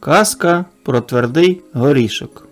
Казка про твердий горішок.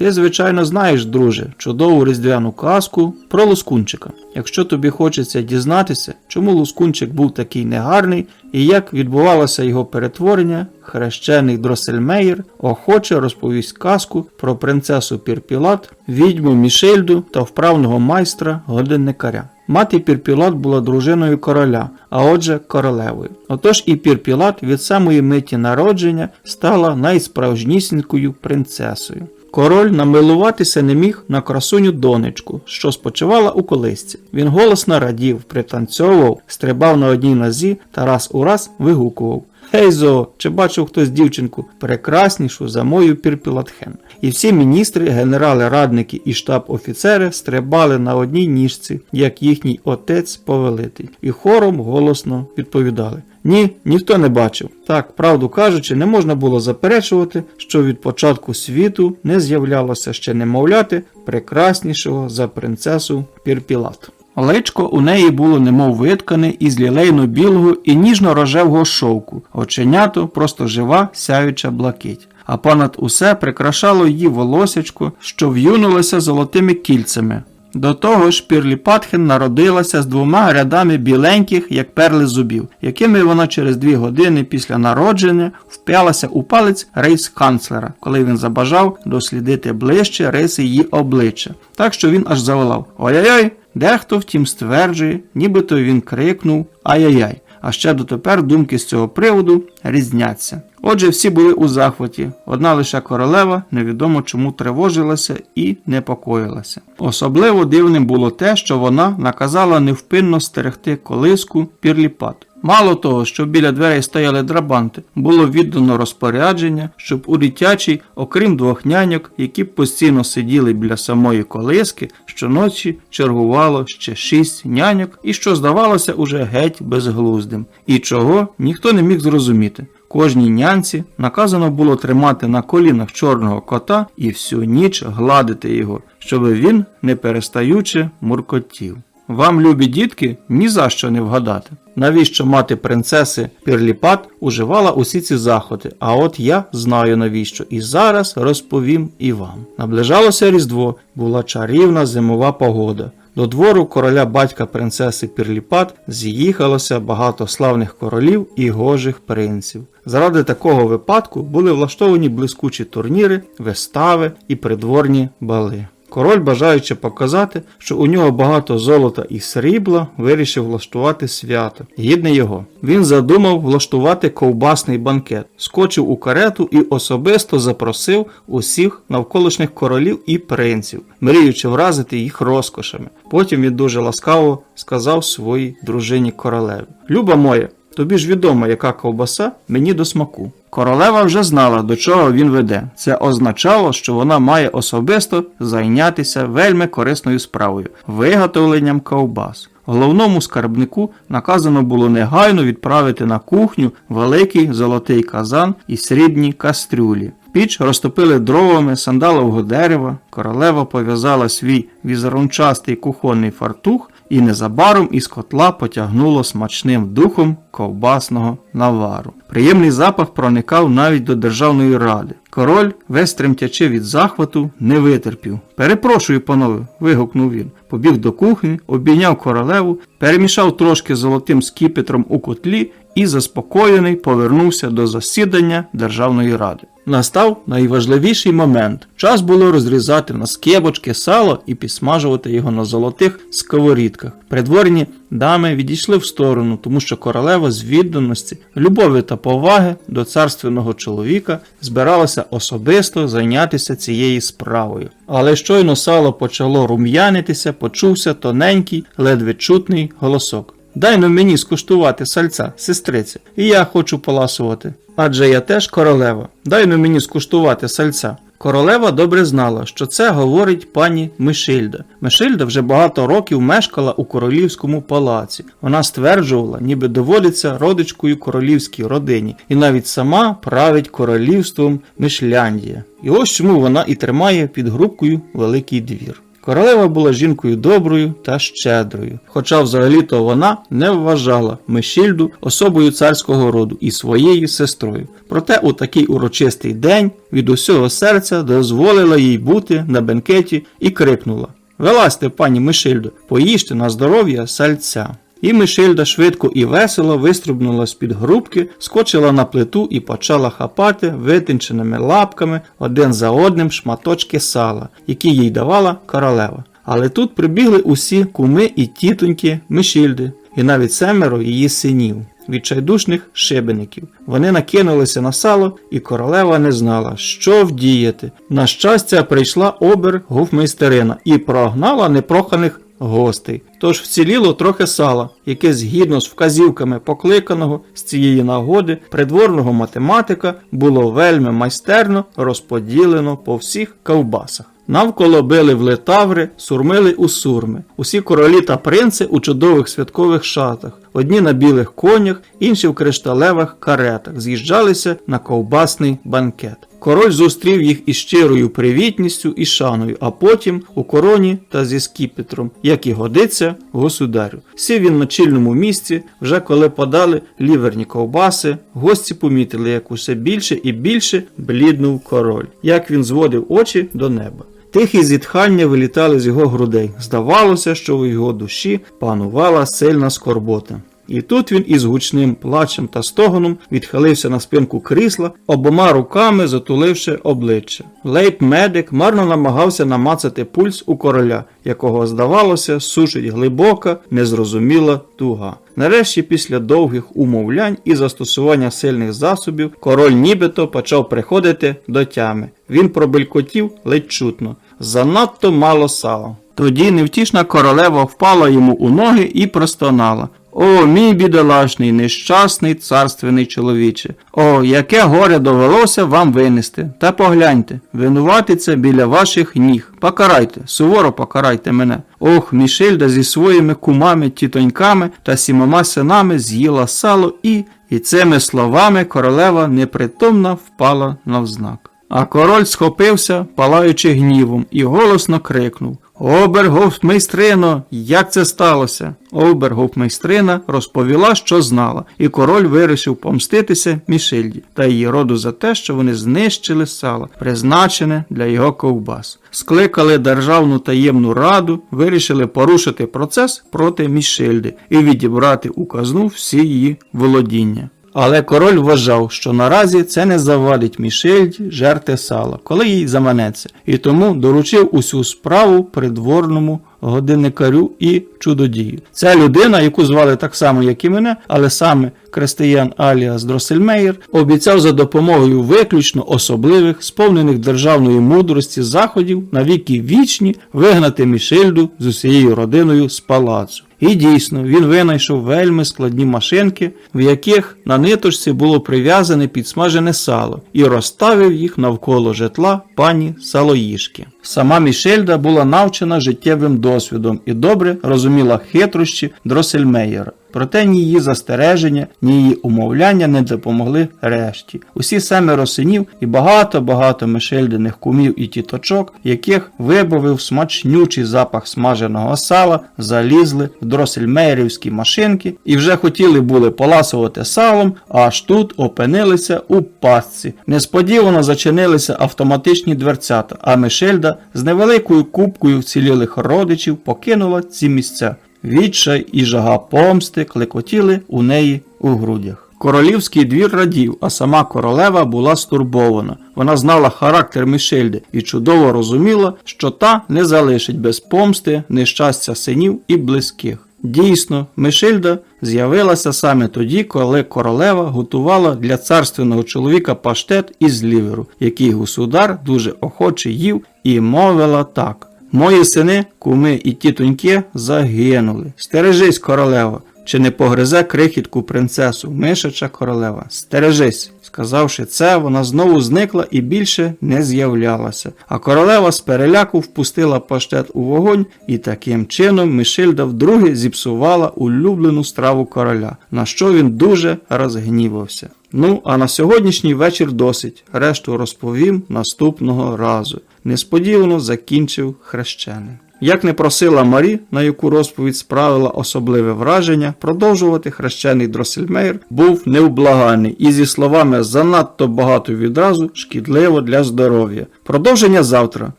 Ти, звичайно, знаєш, друже, чудову різдвяну казку про лускунчика. Якщо тобі хочеться дізнатися, чому лускунчик був такий негарний і як відбувалося його перетворення, хрещений Дросельмейер охоче розповість казку про принцесу Пірпілат, відьму Мішельду та вправного майстра годинникаря. Мати Пірпілат була дружиною короля, а отже королевою. Отож і Пірпілат від самої миті народження стала найсправжнісінькою принцесою. Король намилуватися не міг на красуню донечку, що спочивала у колисці. Він голосно радів, пританцьовував, стрибав на одній нозі та раз у раз вигукував. Гей зо, чи бачив хтось дівчинку прекраснішу за мою Пірпілатхен? І всі міністри, генерали, радники і штаб-офіцери стрибали на одній ніжці, як їхній отець повелитель, і хором голосно відповідали. Ні, ніхто не бачив. Так, правду кажучи, не можна було заперечувати, що від початку світу не з'являлося ще немовляти прекраснішого за принцесу Пірпілат. Личко у неї було немов виткане із лілейно-білого і ніжно-рожевого шовку, оченято просто жива сяюча блакить. А понад усе прикрашало її волосячко, що в'юнулося золотими кільцями. До того ж, Пірліпатхен народилася з двома рядами біленьких, як перли зубів, якими вона через дві години після народження вп'ялася у палець рейс-канцлера, коли він забажав дослідити ближче риси її обличчя. Так що він аж заволав Ой-ой-ой! Дехто втім стверджує, нібито він крикнув Ай-яй-яй. А ще дотепер думки з цього приводу різняться. Отже, всі були у захваті, одна лише королева невідомо чому тривожилася і непокоїлася. Особливо дивним було те, що вона наказала невпинно стерегти колиску пірліпат. Мало того, що біля дверей стояли драбанти, було віддано розпорядження, щоб у дитячій, окрім двох няньок, які постійно сиділи біля самої колиски, щоночі чергувало ще шість няньок, і що здавалося уже геть безглуздим, і чого ніхто не міг зрозуміти. Кожній нянці наказано було тримати на колінах чорного кота і всю ніч гладити його, щоб він, не перестаючи, муркотів. Вам, любі дітки, ні за що не вгадати. Навіщо мати принцеси Пірліпат уживала усі ці заходи, а от я знаю навіщо, і зараз розповім і вам. Наближалося Різдво, була чарівна зимова погода. До двору короля батька принцеси Пірліпат з'їхалося багато славних королів і гожих принців. Заради такого випадку були влаштовані блискучі турніри, вистави і придворні бали. Король, бажаючи показати, що у нього багато золота і срібла, вирішив влаштувати свято. Гідне його. Він задумав влаштувати ковбасний банкет, скочив у карету і особисто запросив усіх навколишніх королів і принців, мріючи вразити їх розкошами. Потім він дуже ласкаво сказав своїй дружині королеві: Люба моя, тобі ж відомо, яка ковбаса мені до смаку. Королева вже знала, до чого він веде. Це означало, що вона має особисто зайнятися вельми корисною справою виготовленням ковбас. Головному скарбнику наказано було негайно відправити на кухню великий золотий казан і срібні кастрюлі. Піч розтопили дровами сандалового дерева, королева пов'язала свій візерунчастий кухонний фартух і незабаром із котла потягнуло смачним духом ковбасного навару. Приємний запах проникав навіть до Державної ради. Король, весь тремтячи від захвату, не витерпів. Перепрошую, панове, вигукнув він. Побіг до кухні, обійняв королеву, перемішав трошки золотим скіпетром у котлі і заспокоєний повернувся до засідання Державної ради. Настав найважливіший момент. Час було розрізати на скибочки сало і підсмажувати його на золотих сковорідках. Придворні дами відійшли в сторону, тому що королева з відданості, любові та поваги до царственного чоловіка збиралася особисто зайнятися цією справою. Але щойно сало почало рум'янитися, почувся тоненький, ледве чутний голосок. Дай но мені скуштувати сальця, сестриці, і я хочу поласувати. Адже я теж королева. Дай но мені скуштувати сальця. Королева добре знала, що це говорить пані Мишильда. Мишильда вже багато років мешкала у королівському палаці. Вона стверджувала, ніби доводиться родичкою королівській родині, і навіть сама править королівством Мишляндія. І ось чому вона і тримає під грубкою великий двір. Королева була жінкою доброю та щедрою, хоча взагалі-то вона не вважала Мешільду особою царського роду і своєю сестрою. Проте у такий урочистий день від усього серця дозволила їй бути на бенкеті і крикнула Вилазьте, пані Мишильдо, поїжте на здоров'я сальця. І Мишильда швидко і весело вистрибнула з-під грубки, скочила на плиту і почала хапати витинченими лапками один за одним шматочки сала, які їй давала королева. Але тут прибігли усі куми і тітоньки Мишильди, і навіть семеро її синів. Відчайдушних шибеників. Вони накинулися на сало, і королева не знала, що вдіяти. На щастя, прийшла обер гофмейстерина і прогнала непроханих гостей. Тож вціліло трохи сала, яке згідно з вказівками покликаного з цієї нагоди придворного математика було вельми майстерно розподілено по всіх ковбасах. Навколо били в летаври, сурмили у сурми. Усі королі та принци у чудових святкових шатах, одні на білих конях, інші в кришталевих каретах, з'їжджалися на ковбасний банкет. Король зустрів їх із щирою привітністю і шаною, а потім у короні та зі скіпетром, як і годиться государю. Сів він на чільному місці, вже коли подали ліверні ковбаси, гості помітили, як усе більше і більше бліднув король, як він зводив очі до неба. Тихі зітхання вилітали з його грудей. Здавалося, що у його душі панувала сильна скорбота. І тут він із гучним плачем та стогоном відхилився на спинку крісла, обома руками затуливши обличчя. Лейб медик марно намагався намацати пульс у короля, якого, здавалося, сушить глибока, незрозуміла туга. Нарешті, після довгих умовлянь і застосування сильних засобів, король нібито почав приходити до тями. Він пробелькотів ледь чутно. Занадто мало сала. Тоді невтішна королева впала йому у ноги і простонала. О, мій бідолашний, нещасний царственний чоловіче. О, яке горе довелося вам винести. Та погляньте, винуватиться біля ваших ніг. Покарайте, суворо покарайте мене. Ох, Мішельда зі своїми кумами, тітоньками та сімома синами з'їла сало і, і цими словами королева непритомно впала навзнак. А король схопився, палаючи гнівом, і голосно крикнув Обергофмейстрино, як це сталося? Обергофмейстрина розповіла, що знала, і король вирішив помститися Мішельді та її роду за те, що вони знищили сало, призначене для його ковбас. Скликали державну таємну раду, вирішили порушити процес проти Мішельди і відібрати у казну всі її володіння. Але король вважав, що наразі це не завадить Мішельді жерти сала, коли їй заманеться, і тому доручив усю справу придворному годинникарю і чудодію. Ця людина, яку звали так само, як і мене, але саме Крестиян Аліас Дроссельмейер, обіцяв за допомогою виключно особливих, сповнених державної мудрості заходів на віки вічні вигнати Мішельду з усією родиною з палацу. І дійсно, він винайшов вельми складні машинки, в яких на ниточці було прив'язане підсмажене сало, і розставив їх навколо житла пані Салоїшки. Сама Мішельда була навчена життєвим досвідом і добре розуміла хитрощі Дросельмейера. Проте ні її застереження, ні її умовляння не допомогли решті. Усі семеро синів і багато-багато мишельдиних кумів і тіточок, яких вибавив смачнючий запах смаженого сала, залізли в дросельмейерівські машинки і вже хотіли були поласувати салом, аж тут опинилися у пастці. Несподівано зачинилися автоматичні дверцята, а Мишельда з невеликою купкою вцілілих родичів покинула ці місця. Відчай і жага помсти клекотіли у неї у грудях. Королівський двір радів, а сама королева була стурбована. Вона знала характер Мішельди і чудово розуміла, що та не залишить без помсти нещастя синів і близьких. Дійсно, Мишельда з'явилася саме тоді, коли королева готувала для царственного чоловіка паштет із ліверу, який государ дуже охоче їв, і мовила так. Мої сини, куми і тітоньки загинули. Стережись, королева, чи не погризе крихітку принцесу, мишача королева. Стережись. Сказавши це, вона знову зникла і більше не з'являлася. А королева з переляку впустила паштет у вогонь, і таким чином Мишильда вдруге зіпсувала улюблену страву короля, на що він дуже розгнівався. Ну, а на сьогоднішній вечір досить. Решту розповім наступного разу. Несподівано закінчив хрещений. Як не просила Марі, на яку розповідь справила особливе враження, продовжувати хрещений Дросельмейр був невблаганий і зі словами занадто багато відразу шкідливо для здоров'я. Продовження завтра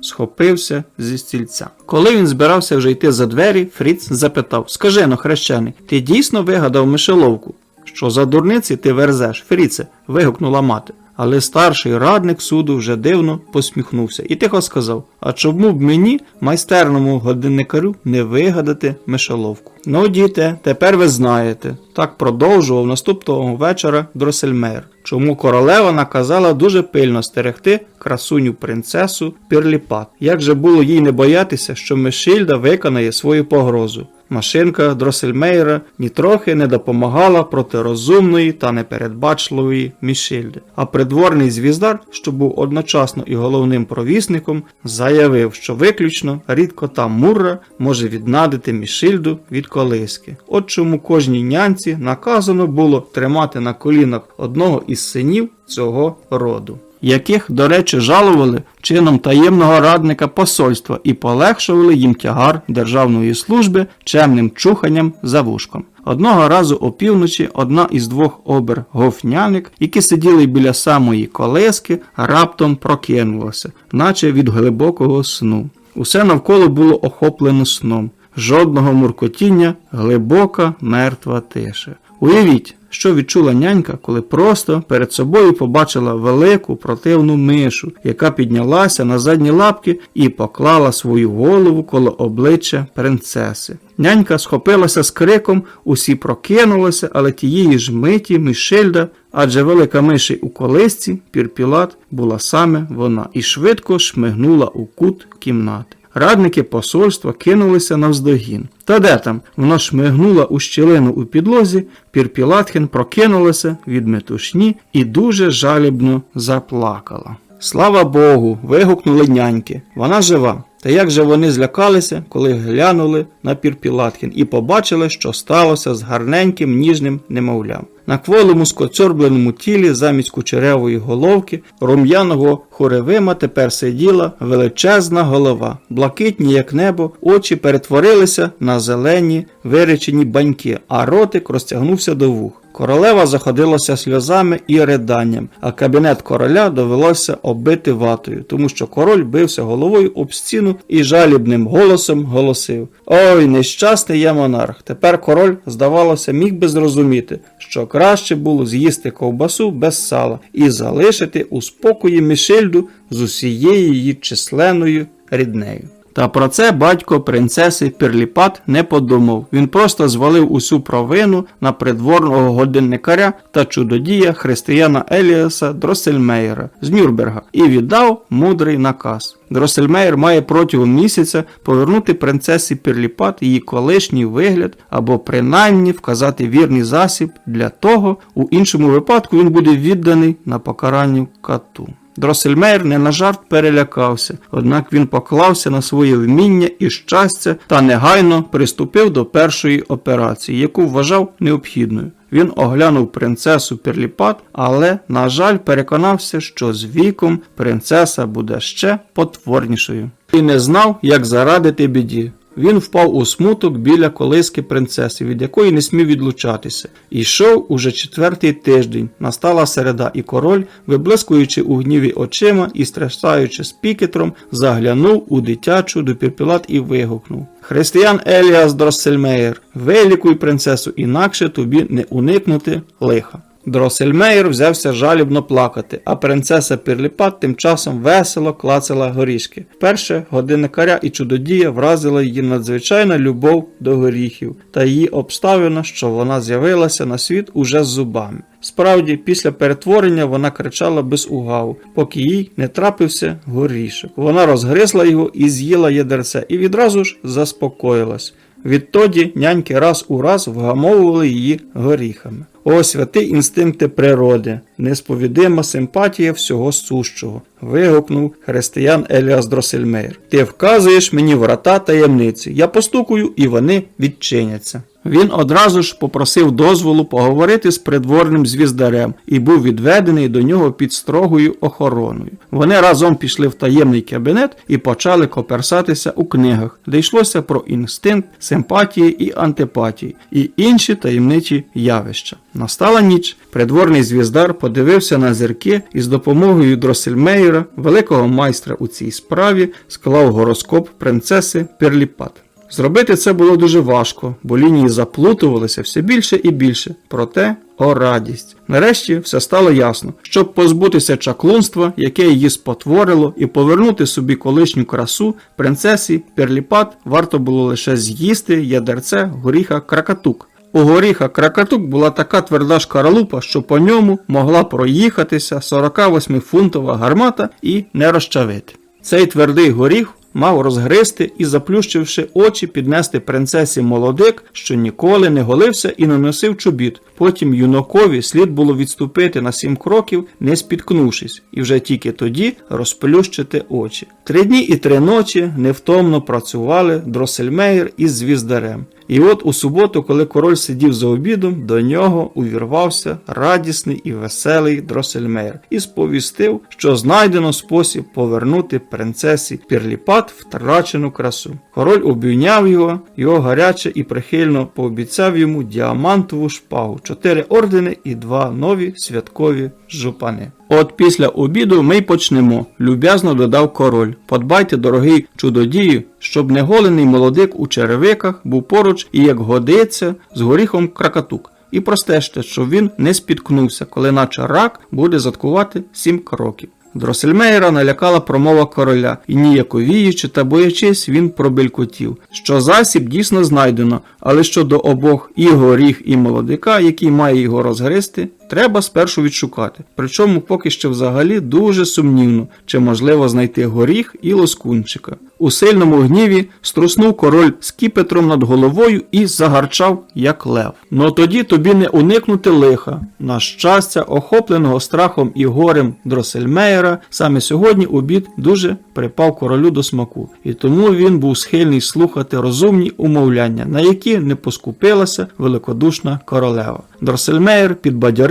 схопився зі стільця. Коли він збирався вже йти за двері, Фріц запитав: Скажи но, хрещений, ти дійсно вигадав мишеловку? Що за дурниці ти верзеш, Фріце? вигукнула мати. Але старший радник суду вже дивно посміхнувся і тихо сказав: А чому б мені, майстерному годинникарю, не вигадати мишоловку? Ну, діти, тепер ви знаєте. Так продовжував наступного вечора Дросельмейр. Чому королева наказала дуже пильно стерегти красуню принцесу Пірліпат. Як же було їй не боятися, що Мишильда виконає свою погрозу? Машинка Дросельмейра нітрохи не допомагала проти розумної та непередбачливої Мішильди. А придворний звіздар, що був одночасно і головним провісником, заявив, що виключно рідкота Мурра може віднадити Мішильду від колиски. От чому кожній нянці наказано було тримати на колінах одного із синів цього роду яких, до речі, жалували чином таємного радника посольства і полегшували їм тягар державної служби чемним чуханням за вушком. Одного разу опівночі одна із двох обер гофняник, які сиділи біля самої колески, раптом прокинулася, наче від глибокого сну. Усе навколо було охоплено сном. Жодного муркотіння, глибока, мертва тиша. Уявіть, що відчула нянька, коли просто перед собою побачила велику противну мишу, яка піднялася на задні лапки і поклала свою голову коло обличчя принцеси. Нянька схопилася з криком, усі прокинулися, але тієї ж миті Мішельда, адже велика миші у колисці, пірпілат була саме вона, і швидко шмигнула у кут кімнати. Радники посольства кинулися навздогін. Та де там? Вона шмигнула у щілину у підлозі, Пірпілатхін прокинулася від метушні і дуже жалібно заплакала. Слава Богу, вигукнули няньки. Вона жива. Та як же вони злякалися, коли глянули на Пірпілатхін і побачили, що сталося з гарненьким ніжним немовлям. На кволому скоцьорбленому тілі замість кучерявої головки рум'яного хоревима тепер сиділа величезна голова, блакитні, як небо, очі перетворилися на зелені виречені баньки, а ротик розтягнувся до вух. Королева заходилася сльозами і риданням, а кабінет короля довелося оббити ватою, тому що король бився головою об стіну і жалібним голосом голосив: Ой, нещасний я монарх! Тепер король, здавалося, міг би зрозуміти, що краще було з'їсти ковбасу без сала і залишити у спокої Мішельду з усією її численною ріднею. Та про це батько принцеси Пірліпат не подумав. Він просто звалив усю провину на придворного годинникаря та чудодія християна Еліаса Дроссельмейера з Нюрнберга і віддав мудрий наказ. Дроссельмейер має протягом місяця повернути принцесі Пірліпат її колишній вигляд або принаймні вказати вірний засіб для того, у іншому випадку він буде відданий на покаранню кату. Дросельмейр не на жарт перелякався, однак він поклався на своє вміння і щастя та негайно приступив до першої операції, яку вважав необхідною. Він оглянув принцесу Перліпат, але, на жаль, переконався, що з віком принцеса буде ще потворнішою. І не знав, як зарадити біді. Він впав у смуток біля колиски принцеси, від якої не смів відлучатися. І йшов уже четвертий тиждень. Настала середа, і король, виблискуючи у гніві очима і стрясаючи спікетром, заглянув у дитячу допірпілат і вигукнув. Християн Еліас Дроссельмейер, вилікуй принцесу, інакше тобі не уникнути лиха. Дросельмейр взявся жалібно плакати, а принцеса Пірліпат тим часом весело клацала горішки. Вперше годинникаря і чудодія вразила її надзвичайна любов до горіхів та її обставина, що вона з'явилася на світ уже з зубами. Справді, після перетворення вона кричала без угаву, поки їй не трапився горішок. Вона розгризла його і з'їла ядерце, і відразу ж заспокоїлась. Відтоді няньки раз у раз вгамовували її горіхами. О, святі інстинкти природи, несповідима симпатія всього сущого. вигукнув християн Еліас Дросельмейр. Ти вказуєш мені врата таємниці. Я постукую, і вони відчиняться. Він одразу ж попросив дозволу поговорити з придворним звіздарем і був відведений до нього під строгою охороною. Вони разом пішли в таємний кабінет і почали коперсатися у книгах, де йшлося про інстинкт, симпатії і антипатії, і інші таємничі явища. Настала ніч. Придворний звіздар подивився на зірки і з допомогою Дросельмейера, великого майстра у цій справі, склав гороскоп принцеси Перліпат. Зробити це було дуже важко, бо лінії заплутувалися все більше і більше. Проте, о радість! Нарешті все стало ясно. Щоб позбутися чаклунства, яке її спотворило, і повернути собі колишню красу, принцесі Перліпат варто було лише з'їсти ядерце горіха кракатук. У горіха кракатук була така тверда шкаралупа, що по ньому могла проїхатися 48-фунтова гармата і не розчавити. Цей твердий горіх мав розгризти і, заплющивши очі, піднести принцесі молодик, що ніколи не голився і не носив чобіт. Потім юнакові слід було відступити на сім кроків, не спіткнувшись, і вже тільки тоді розплющити очі. Три дні і три ночі невтомно працювали Дросельмейр із звіздарем. І от у суботу, коли король сидів за обідом, до нього увірвався радісний і веселий Дросельмейр і сповістив, що знайдено спосіб повернути принцесі Пірліпат втрачену красу. Король обійняв його, його гаряче і прихильно пообіцяв йому діамантову шпагу, чотири ордени і два нові святкові жупани. От після обіду ми й почнемо, люб'язно додав король. Подбайте, дорогий чудодію, щоб неголений молодик у черевиках був поруч і, як годиться, з горіхом кракатук. І простежте, щоб він не спіткнувся, коли наче рак буде заткувати сім кроків. Дросельмейра налякала промова короля, і ніяковіючи та боячись, він пробелькотів, що засіб дійсно знайдено, але щодо обох і горіх, і молодика, який має його розгризти, треба спершу відшукати. Причому поки що взагалі дуже сумнівно, чи можливо знайти горіх і лоскунчика. У сильному гніві струснув король скіпетром над головою і загарчав, як лев. Но тоді тобі не уникнути лиха. На щастя, охопленого страхом і горем Дросельмейера, саме сьогодні обід дуже припав королю до смаку, і тому він був схильний слухати розумні умовляння, на які не поскупилася великодушна королева. Дросельмейер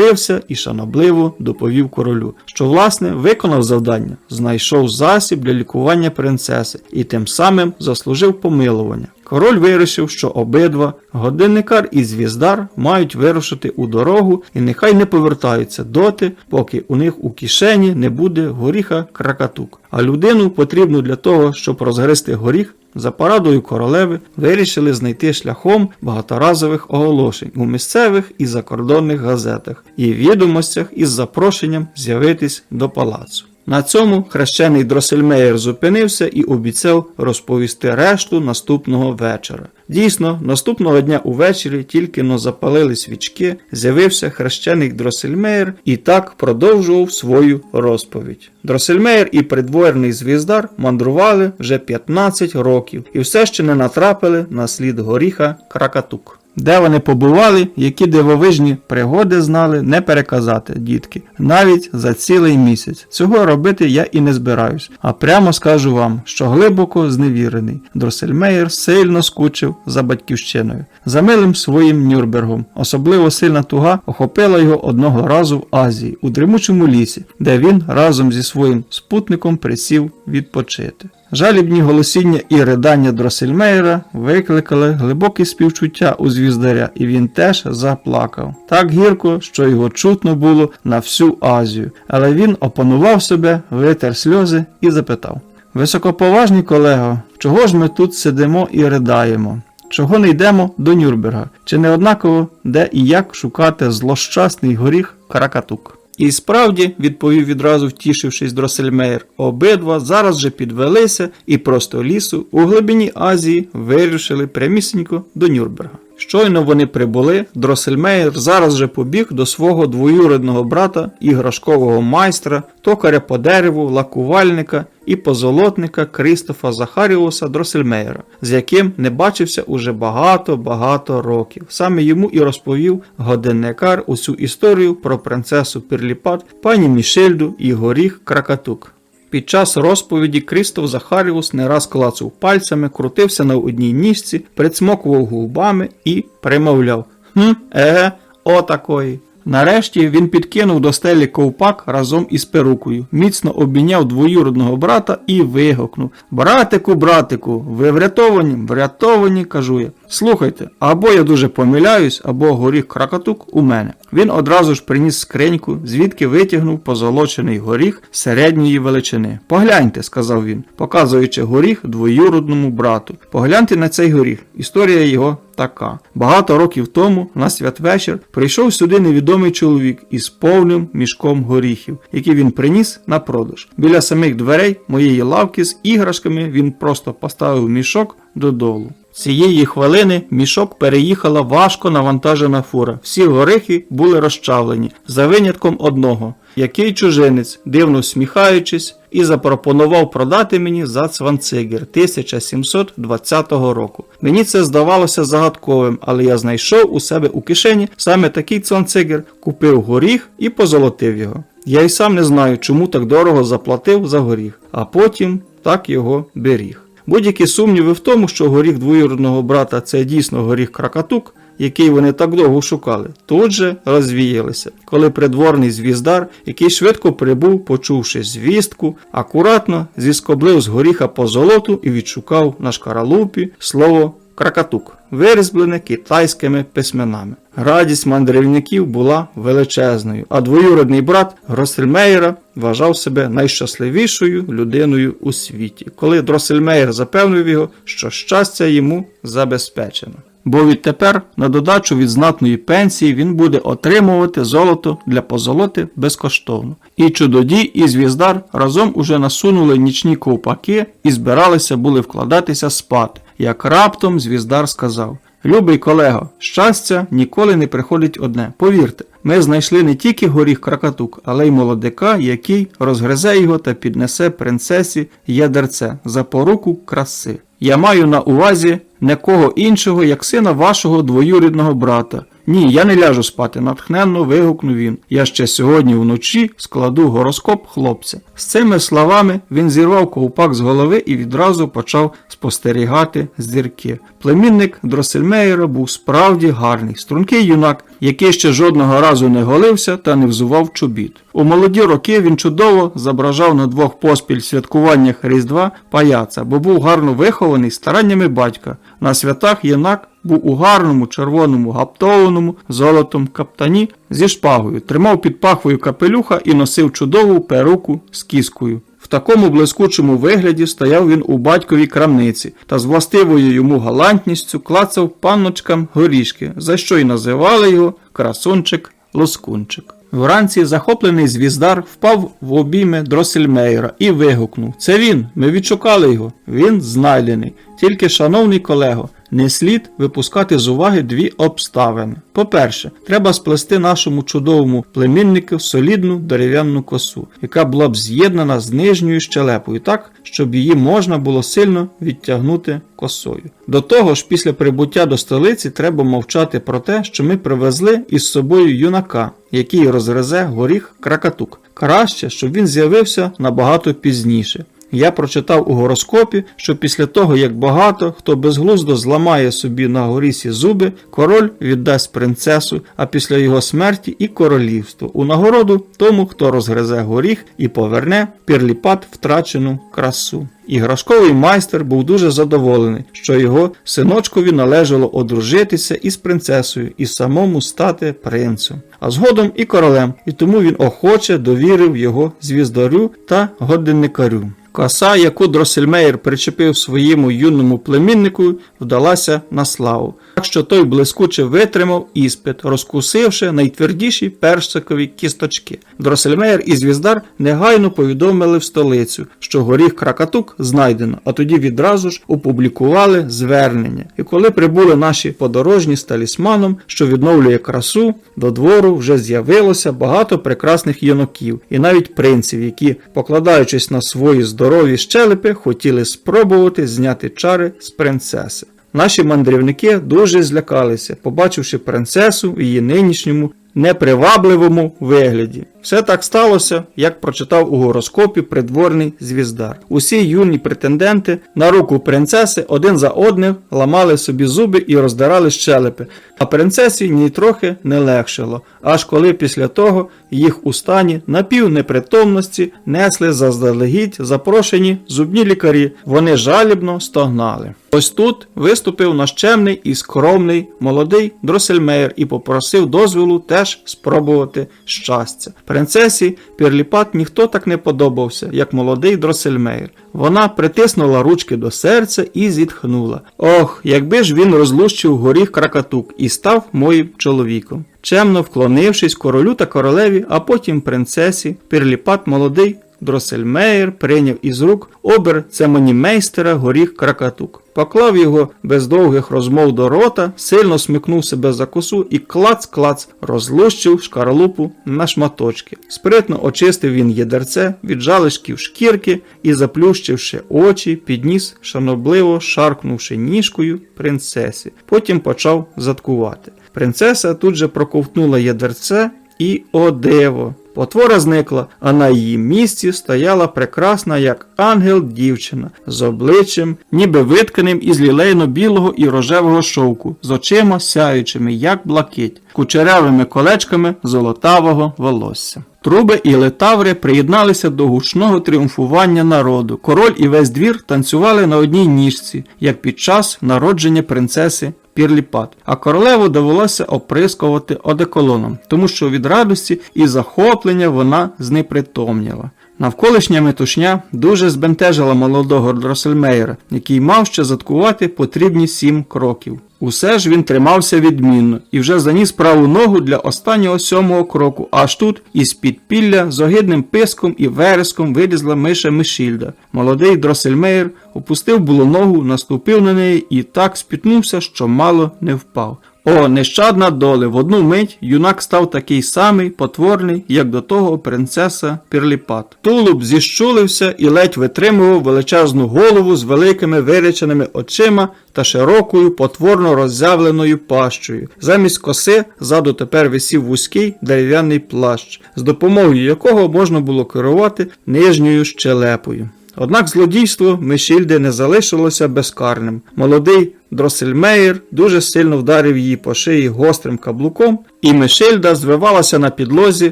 підбадьорився і шанобливо доповів королю, що власне виконав завдання, знайшов засіб для лікування принцеси і тим самим заслужив помилування. Король вирішив, що обидва, годинникар і звіздар, мають вирушити у дорогу і нехай не повертаються доти, поки у них у кишені не буде горіха кракатук. А людину потрібну для того, щоб розгризти горіх, за порадою королеви вирішили знайти шляхом багаторазових оголошень у місцевих і закордонних газетах і відомостях із запрошенням з'явитись до палацу. На цьому хрещений Дросельмеєр зупинився і обіцяв розповісти решту наступного вечора. Дійсно, наступного дня увечері тільки но запалили свічки, з'явився хрещений Дросельмеєр і так продовжував свою розповідь. Дросельмеєр і придворний звіздар мандрували вже 15 років і все ще не натрапили на слід горіха Кракатук. Де вони побували, які дивовижні пригоди знали, не переказати, дітки, навіть за цілий місяць. Цього робити я і не збираюсь. А прямо скажу вам, що глибоко зневірений. Дросельмейер сильно скучив за батьківщиною, за милим своїм Нюрнбергом. Особливо сильна туга охопила його одного разу в Азії, у дрімучому лісі, де він разом зі своїм спутником присів відпочити. Жалібні голосіння і ридання Дросельмейера викликали глибоке співчуття у звіздаря, і він теж заплакав. Так гірко, що його чутно було на всю Азію, але він опанував себе, витер сльози і запитав: Високоповажний колего, чого ж ми тут сидимо і riдаємо? Чого не йдемо до Нюрнберга? Чи не однаково, де і як шукати злощасний горіх Каракатук? І справді, відповів відразу втішившись Дросельмейр, обидва зараз же підвелися і просто лісу у глибині Азії вирішили прямісінько до Нюрнберга. Щойно вони прибули, Дросельмейр зараз же побіг до свого двоюрідного брата, іграшкового майстра, токаря по дереву, лакувальника і позолотника Крістофа Захаріуса Дросельмейра, з яким не бачився уже багато-багато років. Саме йому і розповів годинникар усю історію про принцесу Пірліпат, пані Мішельду і горіх Кракатук. Під час розповіді Крістоф Захаріус не раз клацав пальцями, крутився на одній ніжці, прицмокував губами і примовляв Хм, еге, отакої. Нарешті він підкинув до стелі ковпак разом із перукою, міцно обійняв двоюродного брата і вигукнув Братику, братику, ви врятовані, врятовані, кажу я. Слухайте, або я дуже помиляюсь, або горіх кракатук у мене. Він одразу ж приніс скриньку, звідки витягнув позолочений горіх середньої величини. Погляньте, сказав він, показуючи горіх двоюродному брату. Погляньте на цей горіх. Історія його така. Багато років тому, на святвечір, прийшов сюди невідомий чоловік із повним мішком горіхів, які він приніс на продаж. Біля самих дверей моєї лавки з іграшками він просто поставив мішок додолу. Цієї хвилини мішок переїхала важко навантажена фура. Всі горихи були розчавлені, за винятком одного, який чужинець, дивно всміхаючись, і запропонував продати мені за цванцигер 1720 року. Мені це здавалося загадковим, але я знайшов у себе у кишені саме такий цванцигер, купив горіх і позолотив його. Я й сам не знаю, чому так дорого заплатив за горіх, а потім так його беріг. Будь-які сумніви в тому, що горіх двоюродного брата це дійсно горіх кракатук, який вони так довго шукали, тут же розвіялися, коли придворний звіздар, який швидко прибув, почувши звістку, акуратно зіскоблив з горіха по золоту і відшукав на шкаралупі слово кракатук, вирізблене китайськими письменами. Радість мандрівників була величезною, а двоюродний брат Гроссельмейера вважав себе найщасливішою людиною у світі, коли Дроссельмейер запевнив його, що щастя йому забезпечено. Бо відтепер, на додачу від знатної пенсії, він буде отримувати золото для позолоти безкоштовно. І чудодій, і звіздар разом уже насунули нічні ковпаки і збиралися були вкладатися спати. Як раптом звіздар сказав: Любий колего, щастя ніколи не приходить одне. Повірте, ми знайшли не тільки горіх кракатук, але й молодика, який розгризе його та піднесе принцесі ядерце за поруку краси. Я маю на увазі не кого іншого, як сина вашого двоюрідного брата. Ні, я не ляжу спати, натхненно вигукнув він. Я ще сьогодні вночі складу гороскоп хлопця. З цими словами він зірвав ковпак з голови і відразу почав спостерігати зірки. Племінник Дроссельмейера був справді гарний, стрункий юнак, який ще жодного разу не голився та не взував чобіт. У молоді роки він чудово зображав на двох поспіль святкуваннях Різдва паяца, бо був гарно вихований стараннями батька. На святах юнак був у гарному червоному гаптованому золотом каптані зі шпагою, тримав під пахвою капелюха і носив чудову перуку з кіскою. В такому блискучому вигляді стояв він у батьковій крамниці та з властивою йому галантністю клацав панночкам горішки, за що й називали його красунчик Лоскунчик. Вранці захоплений звіздар впав в обійми Дроссельмейера і вигукнув: Це він, ми відшукали його, він знайдений. Тільки, шановний колего, не слід випускати з уваги дві обставини. По-перше, треба сплести нашому чудовому племіннику солідну дерев'яну косу, яка була б з'єднана з нижньою щелепою так, щоб її можна було сильно відтягнути косою. До того ж, після прибуття до столиці треба мовчати про те, що ми привезли із собою юнака, який розгризе горіх кракатук. Краще, щоб він з'явився набагато пізніше. Я прочитав у гороскопі, що після того, як багато хто безглуздо зламає собі на горісі зуби, король віддасть принцесу, а після його смерті і королівство у нагороду тому, хто розгризе горіх і поверне пірліпат втрачену красу. Іграшковий майстер був дуже задоволений, що його синочкові належало одружитися із принцесою і самому стати принцем, а згодом і королем, і тому він охоче довірив його звіздарю та годинникарю. Коса, яку Дросельмейр причепив своєму юному племіннику, вдалася на славу, так що той блискуче витримав іспит, розкусивши найтвердіші персикові кісточки. Дроссельмейер і звіздар негайно повідомили в столицю, що горіх кракатук знайдено, а тоді відразу ж опублікували звернення. І коли прибули наші подорожні з талісманом, що відновлює красу, до двору вже з'явилося багато прекрасних юнаків і навіть принців, які, покладаючись на свої здорові щелепи, хотіли спробувати зняти чари з принцеси. Наші мандрівники дуже злякалися, побачивши принцесу в її нинішньому непривабливому вигляді. Все так сталося, як прочитав у гороскопі придворний звіздар. Усі юні претенденти на руку принцеси один за одним ламали собі зуби і роздирали щелепи, а принцесі ні трохи не легшило, аж коли після того їх у стані напівнепритомності несли заздалегідь запрошені зубні лікарі. Вони жалібно стогнали. Ось тут виступив наш чемний і скромний молодий Дросельмейр і попросив дозволу теж спробувати щастя. Принцесі Пірліпат ніхто так не подобався, як молодий Дросельмейр. Вона притиснула ручки до серця і зітхнула. Ох, якби ж він розлущив горіх кракатук і став моїм чоловіком. Чемно вклонившись королю та королеві, а потім принцесі, Пірліпат молодий Дросельмейр прийняв із рук обер цемонімейстера горіх кракатук. Поклав його без довгих розмов до рота, сильно смикнув себе за косу і клац-клац розлущив шкарлупу на шматочки. Спритно очистив він єдерце від жалишків шкірки і, заплющивши очі, підніс, шанобливо шаркнувши ніжкою принцесі. Потім почав заткувати. Принцеса тут же проковтнула ядерце і о диво! Потвора зникла, а на її місці стояла прекрасна, як ангел дівчина, з обличчям, ніби витканим із лілейно-білого і рожевого шовку, з очима сяючими, як блакить, кучерявими колечками золотавого волосся. Труби і летаври приєдналися до гучного тріумфування народу. Король і весь двір танцювали на одній ніжці, як під час народження принцеси Пірліпат, а королеву довелося оприскувати одеколоном, тому що від радості і захоплення вона знепритомніла. Навколишня метушня дуже збентежила молодого Дросельмейера, який мав ще заткувати потрібні сім кроків. Усе ж він тримався відмінно і вже заніс праву ногу для останнього сьомого кроку, аж тут із підпілля з огидним писком і вереском вилізла миша Мишільда. Молодий Дросельмейер опустив було ногу, наступив на неї і так спітнувся, що мало не впав. О, нещадна доля! В одну мить юнак став такий самий потворний, як до того принцеса Пірліпат. Тулуб зіщулився і ледь витримував величезну голову з великими виряченими очима та широкою потворно роззявленою пащею. Замість коси ззаду тепер висів вузький дерев'яний плащ, з допомогою якого можна було керувати нижньою щелепою. Однак злодійство Мишільди не залишилося безкарним. Молодий Дросельмейр дуже сильно вдарив її по шиї гострим каблуком, і Мишильда звивалася на підлозі,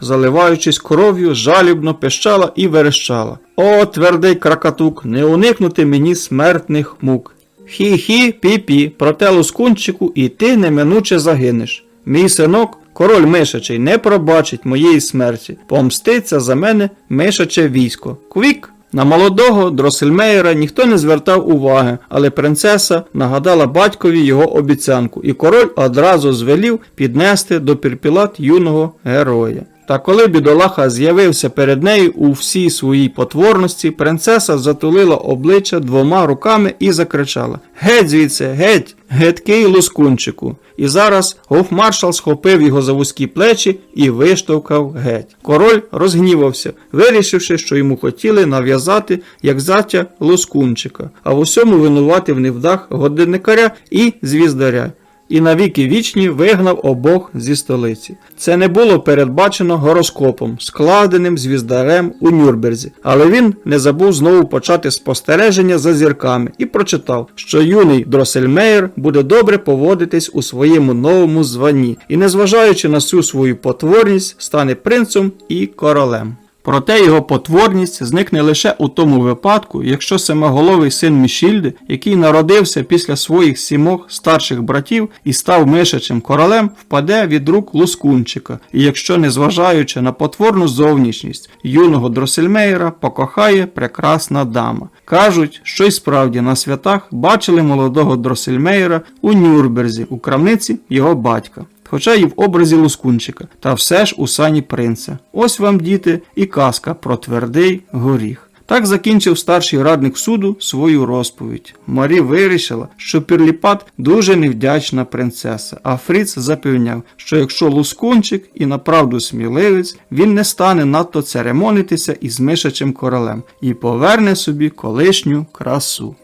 заливаючись кров'ю, жалібно пищала і верещала. О, твердий кракатук, не уникнути мені смертних мук. Хі-хі, пі-пі, проте лускунчику, і ти неминуче загинеш. Мій синок, король мишачий, не пробачить моєї смерті, помститься за мене мишаче військо. Квік! На молодого Дросельмейера ніхто не звертав уваги, але принцеса нагадала батькові його обіцянку, і король одразу звелів піднести до пірпілат юного героя. Та коли бідолаха з'явився перед нею у всій своїй потворності, принцеса затулила обличчя двома руками і закричала Геть звідси, геть, геткий лускунчику. І зараз гофмаршал схопив його за вузькі плечі і виштовхав геть. Король розгнівався, вирішивши, що йому хотіли нав'язати як заття лускунчика, а в усьому винуватив невдах годинникаря і звіздаря і навіки вічні вигнав обох зі столиці. Це не було передбачено гороскопом, складеним звіздарем у Нюрнберзі, але він не забув знову почати спостереження за зірками і прочитав, що юний Дросельмейер буде добре поводитись у своєму новому званні і, незважаючи на всю свою потворність, стане принцем і королем. Проте його потворність зникне лише у тому випадку, якщо семиголовий син Мішільди, який народився після своїх сімох старших братів і став мишачим королем, впаде від рук лускунчика, і якщо, незважаючи на потворну зовнішність юного Дросельмейра, покохає прекрасна дама. Кажуть, що й справді на святах бачили молодого Дросельмейра у Нюрнберзі, у крамниці його батька хоча й в образі лускунчика, та все ж у сані принца. Ось вам, діти, і казка про твердий горіх. Так закінчив старший радник суду свою розповідь. Марі вирішила, що Пірліпат дуже невдячна принцеса, а Фріц запевняв, що якщо лускунчик і направду сміливець, він не стане надто церемонитися із мишачим королем і поверне собі колишню красу.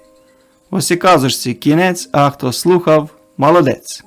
Ось і казочці кінець, а хто слухав, молодець.